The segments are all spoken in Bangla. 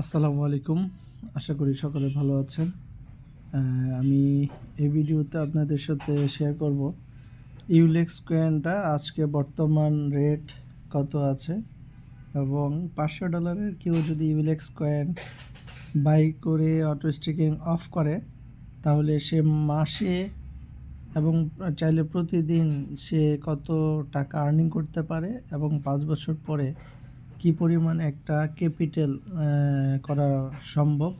আসসালামু আলাইকুম। আশা করি সকলে ভালো আছেন। আমি এই ভিডিওতে আপনাদের সাথে শেয়ার করব ইউলেক্স কয়েনটা আজকে বর্তমান রেট কত আছে এবং পাঁচশো ডলারের কেউ যদি ইউলেক্স কয়েন বাই করে অটো স্টিকিং অফ করে, তাহলে সে মাসে এবং চাইলে প্রতিদিন সে কত টাকা আর্নিং করতে পারে এবং পাঁচ বছর পরে কি পরিমাণ একটা ক্যাপিটাল করা সম্ভব?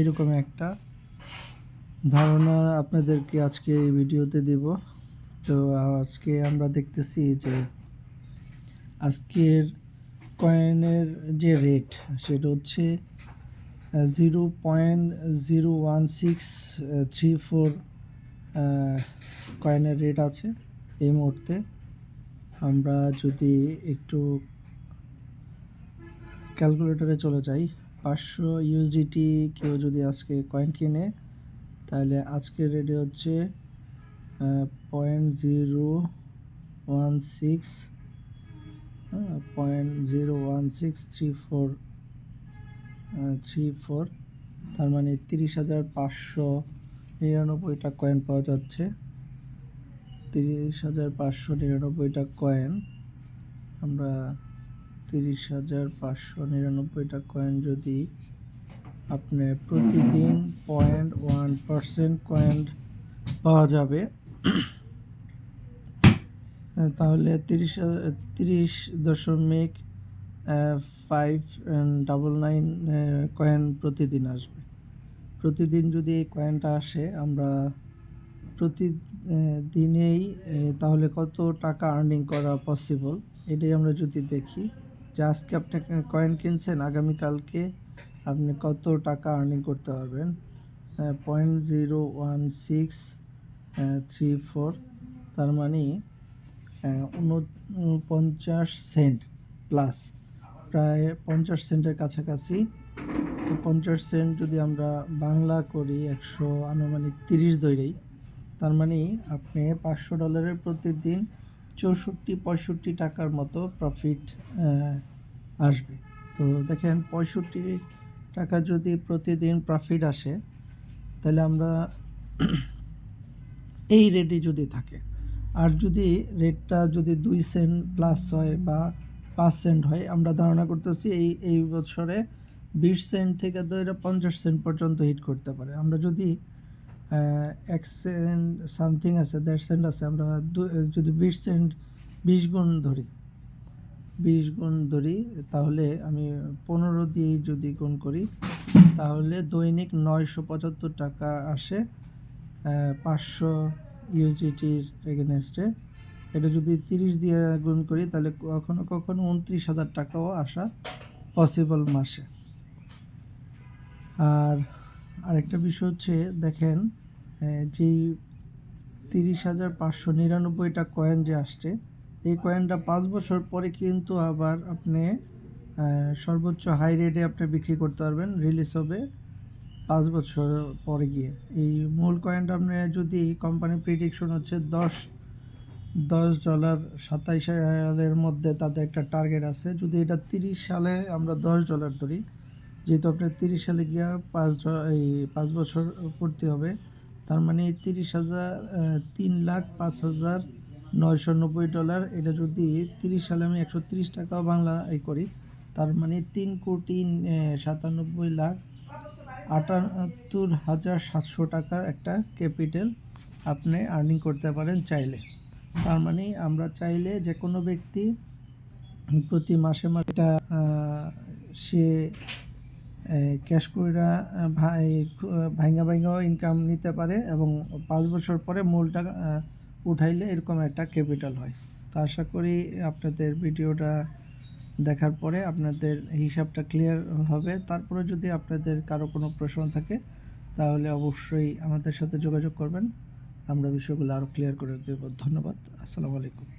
এরকম একটা ধারণা আপনাদেরকে আজকে এই ভিডিওতে দেব। তো আজকে আমরা দেখতেছি যে আজকের কয়েনের যে রেট সেটা হচ্ছে zero point zero one six three four কয়েনের রেট আছে। এই মুহূর্তে আমরা যদি একটু ক্যালকুলেটরে চলে যাই। পাঁচশো ইউএসডিটি কেউ যদি আজকে কয়েন কিনে, তাহলে আজকের রেটে হচ্ছে point zero one six point zero one six three four three four তার মানে তিরিশ হাজার পাঁচশো নিরানব্বইটা কয়েন পাওয়া যাচ্ছে। তিরিশ হাজার পাঁচশো নিরানব্বইটা কয়েন আমরা তিরিশ হাজার পাঁচশো নিরানব্বইটা কয়েন যদি আপনি প্রতিদিন পয়েন্ট ওয়ান পারসেন্ট কয়েন পাওয়া যাবে, তাহলে তিরিশ তিরিশ দশমিক ফাইভ ডাবল নাইন কয়েন প্রতিদিন আসবে। প্রতিদিন যদি এই কয়েনটা আসে, আমরা প্রতিদিনেই তাহলে কত টাকা আর্নিং করা পসিবল এটাই আমরা যদি দেখি। যে আজকে আপনি কয়েন কিনছেন, আগামীকালকে আপনি কত টাকা আর্নিং করতে পারবেন? Point zero one six three four তার মানে উনপঞ্চাশ সেন্ট প্লাস প্রায় পঞ্চাশ সেন্টের কাছাকাছি। তো পঞ্চাশ সেন্ট যদি আমরা বাংলা করি, একশো আনুমানিক তিরিশ দৈরেই তার মানে আপনি পাঁচশো ডলারের প্রতিদিন চৌষট্টি, পঁয়ষট্টি টাকার মতো প্রফিট আসবে। তো দেখেন, পঁয়ষট্টি টাকা যদি প্রতিদিন প্রফিট আসে, তাহলে আমরা এই রেটে যদি থাকে। আর যদি রেটটা যদি দুই সেন্ট প্লাস হয় বা পাঁচ সেন্ট হয়, আমরা ধারণা করতেছি এই এই বছরে বিশ সেন্ট থেকে ধরে পঞ্চাশ সেন্ট পর্যন্ত হিট করতে পারে। আমরা যদি এক সেন্ট সামথিং আছে, দেড় সেন্ট আছে, আমরা যদি বিশ সেন্ট বিশ গুণ ধরি, বিশ গুণ ধরি, তাহলে আমি পনেরো দিয়ে যদি গুণ করি, তাহলে দৈনিক নয়শো পঁচাত্তর টাকা আসে পাঁচশো ইউজিটির এগেনস্টে এটা যদি তিরিশ দিয়ে গুণ করি, তাহলে কখনো কখনো উনত্রিশ হাজার টাকাও আসা পসিবল মাসে। আর আরেকটা বিষয় হচ্ছে, দেখেন যেই তিরিশ হাজার পাঁচশো নিরানব্বইটা কয়েন যে আসছে, এই কয়েনটা পাঁচ বছর পরে কিন্তু আবার আপনি সর্বোচ্চ হাই রেটে আপনি বিক্রি করতে পারবেন রিলিজ হবে পাঁচ বছর পরে গিয়ে। এই মূল কয়েনটা আপনি যদি কোম্পানি প্রিডিকশন হচ্ছে দশ দশ ডলার সাতাইশ সালের মধ্যে তাদের একটা টার্গেট আছে। যদি এটা তিরিশ সালে আমরা দশ ডলার ধরি যেহেতু আপনার তিরিশ সালে গিয়া পাঁচ এই পাঁচ বছর পড়তে হবে, তার মানে তিরিশ হাজার তিন লাখ পাঁচ হাজার নয়শো নব্বই ডলার, এটা যদি তিরিশ সালে আমি একশো তিরিশ টাকাও বাংলা করি, তার মানে তিন কোটি সাতানব্বই লাখ আটাত্তর হাজার সাতশো টাকার একটা ক্যাপিটাল আপনি আর্নিং করতে পারেন চাইলে। তার মানে আমরা চাইলে যে কোনো ব্যক্তি প্রতি মাসে মাসে সে ক্যাশ কইরা ভাইঙ্গা ভাইঙ্গাও ইনকাম নিতে পারে এবং পাঁচ বছর পরে মূলটা উঠাইলে এরকম একটা ক্যাপিটাল হয়। তো আশা করি আপনাদের ভিডিওটা দেখার পরে আপনাদের হিসাবটা ক্লিয়ার হবে। তারপরে যদি আপনাদের কারও কোনো প্রশ্ন থাকে, তাহলে অবশ্যই আমাদের সাথে যোগাযোগ করবেন। আমরা বিষয়গুলো আরও ক্লিয়ার করে দেব। ধন্যবাদ। আসসালামু আলাইকুম।